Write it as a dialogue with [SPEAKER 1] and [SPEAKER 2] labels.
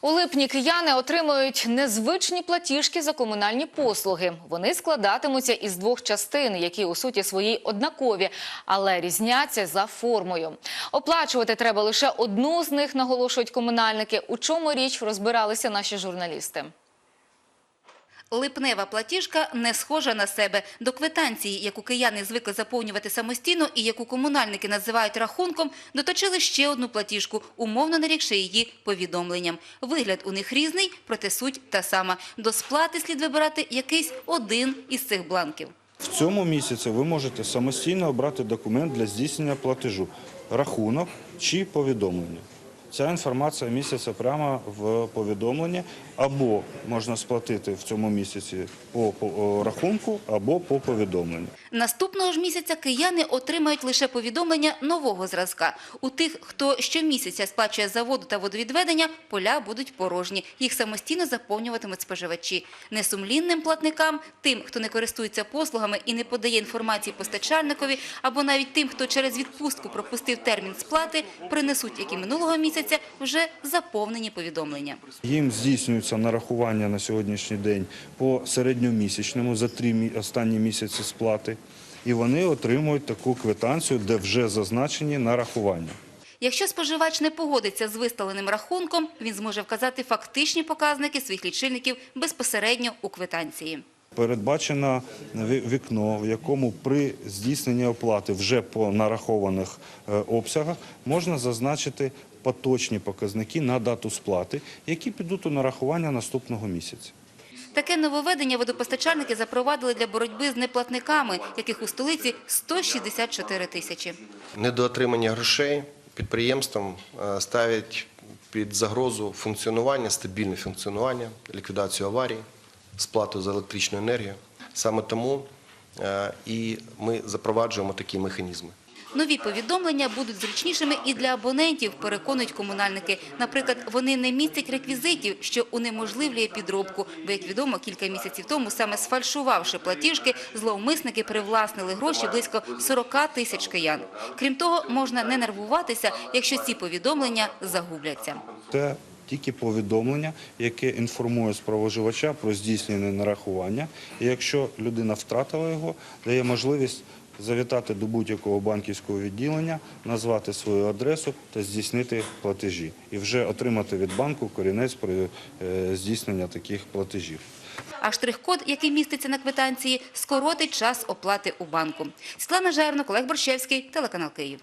[SPEAKER 1] У липні кияни отримують незвичні платіжки за комунальні послуги. Вони складатимуться із двох частин, які у суті своїй однакові, але різняться за формою. Оплачувати треба лише одну з них, наголошують комунальники. У чому річ розбиралися наші журналісти.
[SPEAKER 2] Липнева платіжка не схожа на себе. До квитанції, яку кияни звикли заповнювати самостійно і яку комунальники називають рахунком, доточили ще одну платіжку, умовно нарікши її повідомленням. Вигляд у них різний, проте суть та сама. До сплати слід вибирати якийсь один із цих бланків.
[SPEAKER 3] В цьому місяці ви можете самостійно обрати документ для здійснення платежу, рахунок чи повідомлення. Ця інформація міститься прямо в повідомленні, або можна сплатити в цьому місяці по, по рахунку, або по повідомленню.
[SPEAKER 2] Наступного ж місяця кияни отримають лише повідомлення нового зразка. У тих, хто щомісяця сплачує за воду та водовідведення, поля будуть порожні. Їх самостійно заповнюватимуть споживачі. Несумлінним платникам, тим, хто не користується послугами і не подає інформації постачальникові, або навіть тим, хто через відпустку пропустив термін сплати, принесуть, як і минулого місяця, вже заповнені повідомлення.
[SPEAKER 3] Їм здійснюється нарахування на сьогоднішній день по середньомісячному за три останні місяці сплати, і вони отримують таку квитанцію, де вже зазначені нарахування.
[SPEAKER 2] Якщо споживач не погодиться з виставленим рахунком, він зможе вказати фактичні показники своїх лічильників безпосередньо у квитанції.
[SPEAKER 3] Передбачено вікно, в якому при здійсненні оплати вже по нарахованих е, обсягах можна зазначити поточні показники на дату сплати, які підуть у нарахування наступного місяця.
[SPEAKER 2] Таке нововведення водопостачальники запровадили для боротьби з неплатниками, яких у столиці 164 тисячі.
[SPEAKER 4] недоотримання грошей підприємствам е, ставить під загрозу функціонування, стабільне функціонування, ліквідацію аварій, сплату за електричну енергію. Саме тому е, і ми запроваджуємо такі механізми.
[SPEAKER 2] Нові повідомлення будуть зручнішими і для абонентів, переконують комунальники. Наприклад, вони не містять реквізитів, що унеможливлює підробку. Бо, як відомо, кілька місяців тому, саме сфальшувавши платіжки, зловмисники привласнили гроші близько 40 тисяч киян. Крім того, можна не нервуватися, якщо ці повідомлення загубляться.
[SPEAKER 3] Це тільки повідомлення, яке інформує споживача про здійснене нарахування. І якщо людина втратила його, дає можливість завітати до будь-якого банківського відділення, назвати свою адресу та здійснити платежі. І вже отримати від банку корінець про е, здійснення таких платежів.
[SPEAKER 2] А штрих-код, який міститься на квитанції, скоротить час оплати у банку. Світлана Жернок, Олег Борщевський, телеканал Київ.